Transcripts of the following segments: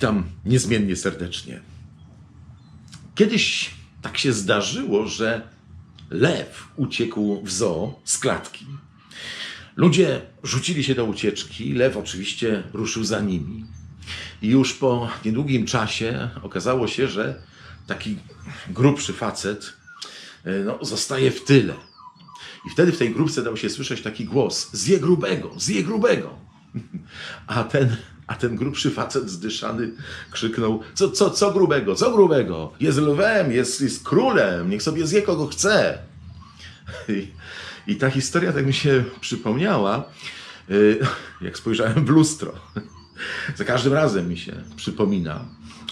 Witam niezmiennie serdecznie. Kiedyś tak się zdarzyło, że lew uciekł w zoo z klatki. Ludzie rzucili się do ucieczki, lew oczywiście ruszył za nimi. I już po niedługim czasie okazało się, że taki grubszy facet e, no, zostaje w tyle. I wtedy w tej grupce dał się słyszeć taki głos: zje grubego, zje grubego. A ten, a ten grubszy facet zdyszany krzyknął: Co, co, co grubego, co grubego? Jest lwem, jest, jest królem, niech sobie zje kogo chce. I, I ta historia tak mi się przypomniała, y, jak spojrzałem w lustro. Za każdym razem mi się przypomina,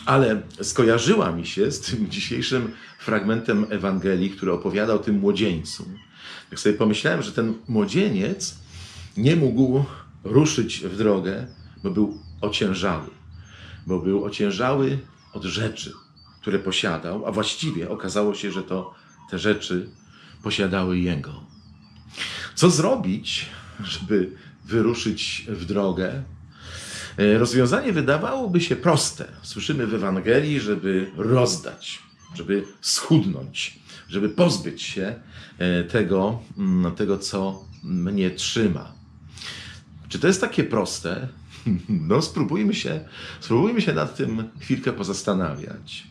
ale skojarzyła mi się z tym dzisiejszym fragmentem Ewangelii, który opowiada o tym młodzieńcu. Jak sobie pomyślałem, że ten młodzieniec nie mógł ruszyć w drogę, bo był ociężały. Bo był ociężały od rzeczy, które posiadał, a właściwie okazało się, że to te rzeczy posiadały jego. Co zrobić, żeby wyruszyć w drogę? E, Rozwiązanie wydawałoby się proste. Słyszymy w Ewangelii, żeby rozdać, żeby schudnąć, żeby pozbyć się e, tego, mm, tego co mnie trzyma. Czy to jest takie proste? No, spróbujmy się, spróbujmy się nad tym chwilkę pozastanawiać.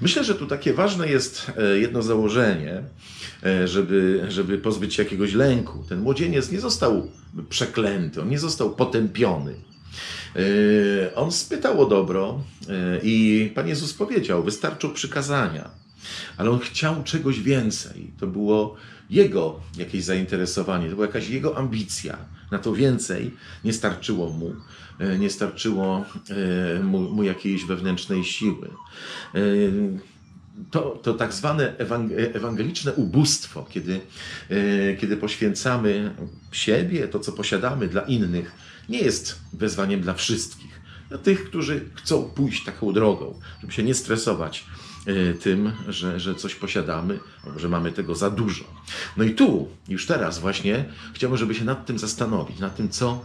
Myślę, że tu takie ważne jest e, jedno założenie, e, żeby, żeby pozbyć się jakiegoś lęku. Ten młodzieniec nie został przeklęty, on nie został potępiony. E, On spytał o dobro e, i Pan Jezus powiedział, wystarczą przykazania. Ale on chciał czegoś więcej. To było jego jakieś zainteresowanie, to była jakaś jego ambicja. Na to więcej nie starczyło mu, e, nie starczyło mu, mu jakiejś wewnętrznej siły. To, to tak zwane ewang- ewangeliczne ubóstwo, kiedy, kiedy poświęcamy siebie, to co posiadamy dla innych, nie jest wezwaniem dla wszystkich. Dla tych, którzy chcą pójść taką drogą, żeby się nie stresować e, tym, że, że coś posiadamy, albo że mamy tego za dużo. No i tu, już teraz właśnie, chciałbym, żeby się nad tym zastanowić, nad tym, co,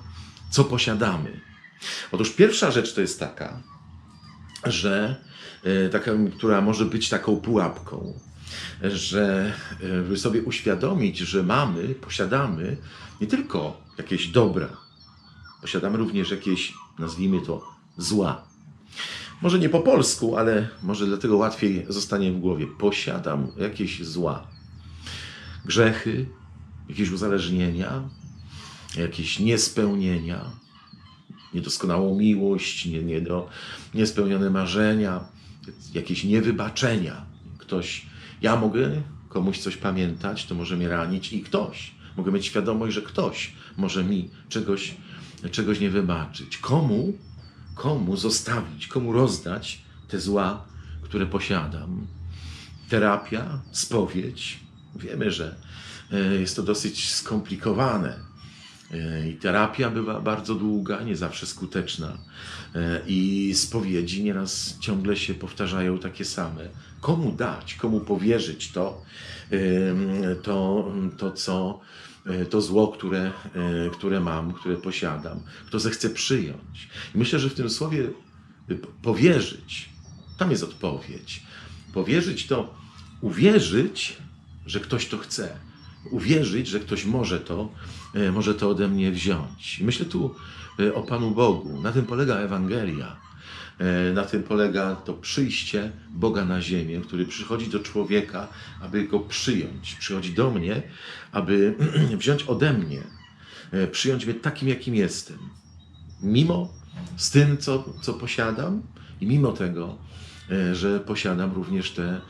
co posiadamy. Otóż pierwsza rzecz to jest taka, że e, taka, która może być taką pułapką, że e, by sobie uświadomić, że mamy, posiadamy nie tylko jakieś dobra, posiadamy również jakieś, nazwijmy to, zła. Może nie po polsku, ale może dlatego łatwiej zostanie w głowie. Posiadam jakieś zła. Grzechy, jakieś uzależnienia, jakieś niespełnienia, niedoskonałą miłość, nie, nie do, niespełnione marzenia, jakieś niewybaczenia. Ktoś, ja mogę komuś coś pamiętać, to może mnie ranić i ktoś. Mogę mieć świadomość, że ktoś może mi czegoś, czegoś nie wybaczyć. Komu, komu zostawić, komu rozdać te zła, które posiadam? Terapia, spowiedź. Wiemy, że e, jest to dosyć skomplikowane. E, I terapia bywa bardzo długa, nie zawsze skuteczna. E, I spowiedzi nieraz ciągle się powtarzają takie same. Komu dać, komu powierzyć to, to, to co, to zło, które, e, które mam, które posiadam, kto zechce przyjąć. I myślę, że w tym słowie y, powierzyć, tam jest odpowiedź. Powierzyć to uwierzyć, że ktoś to chce. Uwierzyć, że ktoś może to, e, może to ode mnie wziąć. I myślę tu e, o Panu Bogu. Na tym polega Ewangelia. E, Na tym polega to przyjście Boga na ziemię, który przychodzi do człowieka, aby go przyjąć. Przychodzi do mnie, aby wziąć ode mnie, e, przyjąć mnie takim, jakim jestem. Mimo z tym, co, co posiadam, i mimo tego, e, że posiadam również te,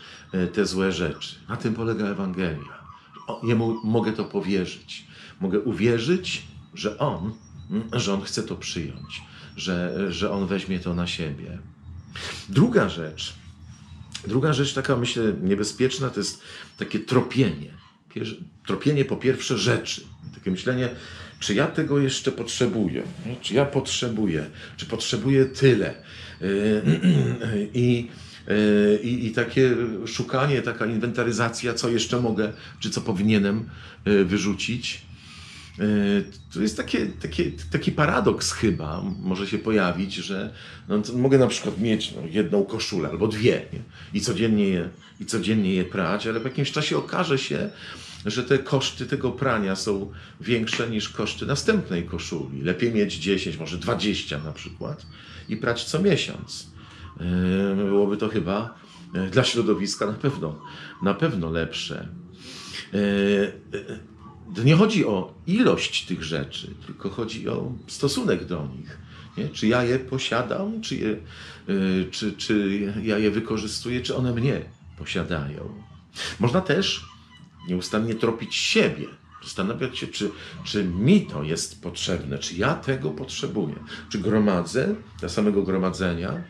te złe rzeczy. Na tym polega Ewangelia. Jemu mogę to powierzyć. Mogę uwierzyć, że On, że On chce to przyjąć, że, że On weźmie to na siebie. Druga rzecz, druga rzecz taka myślę niebezpieczna, to jest takie tropienie. Tropienie po pierwsze rzeczy. Takie myślenie, czy ja tego jeszcze potrzebuję? Czy ja potrzebuję? Czy potrzebuję tyle? Yy, I, yy, i, I takie szukanie, taka inwentaryzacja, co jeszcze mogę, czy co powinienem wyrzucić. E, to jest takie, takie, taki paradoks chyba, może się pojawić, że no, mogę na przykład mieć no, jedną koszulę albo dwie nie? I, codziennie je, i codziennie je prać, ale w jakimś czasie okaże się, że te koszty tego prania są większe niż koszty następnej koszuli. Lepiej mieć 10, może 20 na przykład i prać co miesiąc. E, Byłoby to chyba e, dla środowiska na pewno, na pewno lepsze. To nie chodzi o ilość tych rzeczy, tylko chodzi o stosunek do nich. Nie? Czy ja je posiadam, czy, je, e, czy, czy ja je wykorzystuję, czy one mnie posiadają. Można też nieustannie tropić siebie. Zastanawiać się, czy, czy mi to jest potrzebne, czy ja tego potrzebuję. Czy gromadzę dla samego gromadzenia,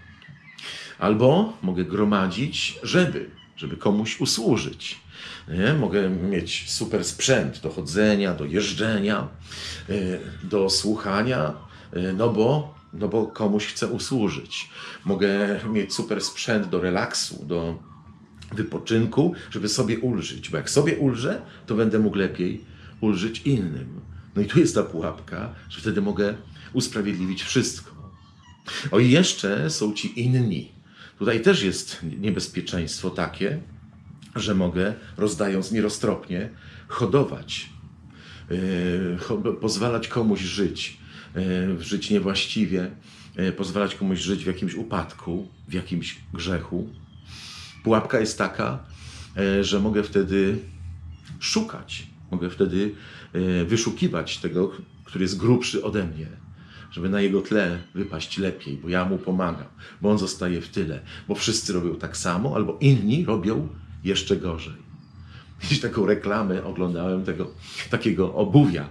albo mogę gromadzić, żeby, żeby komuś usłużyć. Nie? Mogę mieć super sprzęt do chodzenia, do jeżdżenia, y, do słuchania, y, no bo, no bo komuś chcę usłużyć. Mogę mieć super sprzęt do relaksu, do wypoczynku, żeby sobie ulżyć. Bo jak sobie ulżę, to będę mógł lepiej ulżyć innym. No i tu jest ta pułapka, że wtedy mogę usprawiedliwić wszystko. O i jeszcze są ci inni. Tutaj też jest niebezpieczeństwo takie, że mogę, rozdając nieroztropnie, hodować, cho- pozwalać komuś żyć, yy, żyć niewłaściwie, yy, pozwalać komuś żyć w jakimś upadku, w jakimś grzechu. Pułapka jest taka, e, że mogę wtedy szukać, mogę wtedy e, wyszukiwać tego, który jest grubszy ode mnie, żeby na jego tle wypaść lepiej, bo ja mu pomagam, bo on zostaje w tyle, bo wszyscy robią tak samo, albo inni robią jeszcze gorzej. Gdzieś taką reklamę oglądałem tego takiego obuwia,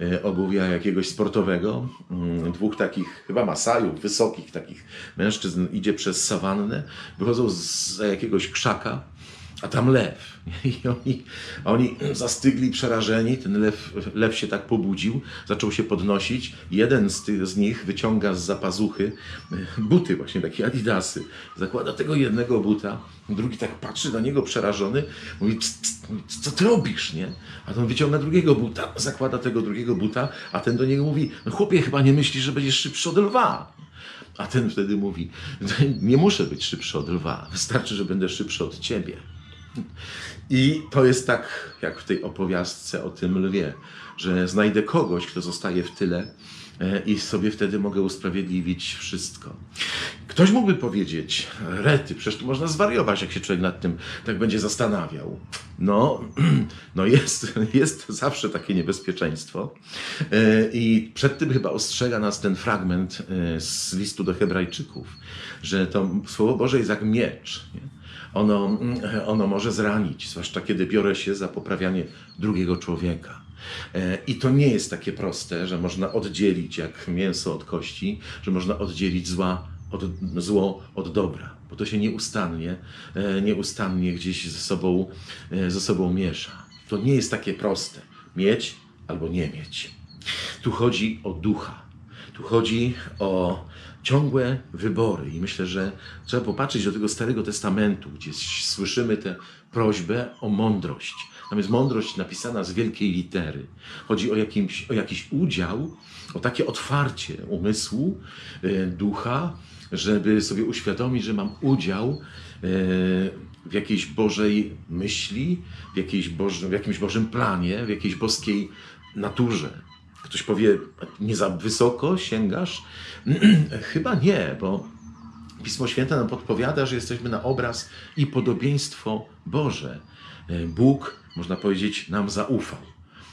e, obuwia jakiegoś sportowego. Mm, Dwóch takich, chyba masajów, wysokich takich mężczyzn idzie przez sawannę, wychodzą z jakiegoś krzaka, a tam lew. I oni, oni zastygli, przerażeni. Ten lew, lew się tak pobudził, zaczął się podnosić. Jeden z, tych, z nich wyciąga z zapazuchy e, buty, właśnie takie adidasy. Zakłada tego jednego buta, drugi tak patrzy na niego przerażony, mówi, "C- c- co ty robisz, nie? A ten wyciąga drugiego buta, zakłada tego drugiego buta, a ten do niego mówi, no chłopie, chyba nie myślisz, że będziesz szybszy od lwa. A ten wtedy mówi, nie muszę być szybszy od lwa, wystarczy, że będę szybszy od ciebie. I to jest tak, jak w tej opowiastce o tym lwie, że znajdę kogoś, kto zostaje w tyle e, i sobie wtedy mogę usprawiedliwić wszystko. Ktoś mógłby powiedzieć, rety, przecież tu można zwariować, jak się człowiek nad tym tak będzie zastanawiał. No, no jest, jest zawsze takie niebezpieczeństwo. E, I przed tym chyba ostrzega nas ten fragment e, z listu do Hebrajczyków, że to Słowo Boże jest jak miecz. Nie? Ono, ono może zranić, zwłaszcza kiedy biorę się za poprawianie drugiego człowieka. E, I to nie jest takie proste, że można oddzielić jak mięso od kości, że można oddzielić zła od, zło od dobra, bo to się nieustannie, e, nieustannie gdzieś ze sobą, e, ze sobą miesza. To nie jest takie proste. Mieć albo nie mieć. Tu chodzi o ducha. Tu chodzi o ciągłe wybory i myślę, że trzeba popatrzeć do tego Starego Testamentu, gdzie słyszymy tę prośbę o mądrość. Tam jest mądrość napisana z wielkiej litery. Chodzi o, jakimś, o jakiś udział, o takie otwarcie umysłu, e, ducha, żeby sobie uświadomić, że mam udział e, w jakiejś Bożej myśli, w, jakiejś Boże, w jakimś Bożym planie, w jakiejś boskiej naturze. Ktoś powie, nie za wysoko sięgasz? Chyba nie, bo Pismo Święte nam podpowiada, że jesteśmy na obraz i podobieństwo Boże. E, Bóg, można powiedzieć, nam zaufał.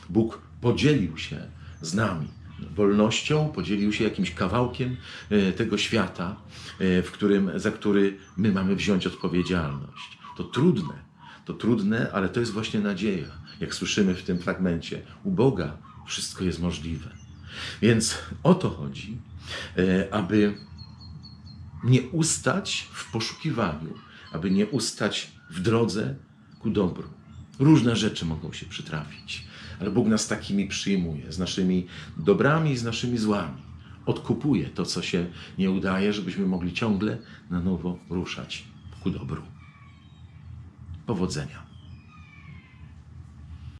Bóg podzielił się z nami wolnością, podzielił się jakimś kawałkiem e, tego świata, e, w którym, za który my mamy wziąć odpowiedzialność. To trudne, to trudne, ale to jest właśnie nadzieja. Jak słyszymy w tym fragmencie, u Boga wszystko jest możliwe. Więc o to chodzi, e, aby nie ustać w poszukiwaniu, aby nie ustać w drodze ku dobru. Różne rzeczy mogą się przytrafić, ale Bóg nas takimi przyjmuje, z naszymi dobrami i z naszymi złami. Odkupuje to, co się nie udaje, żebyśmy mogli ciągle na nowo ruszać ku dobru. Powodzenia.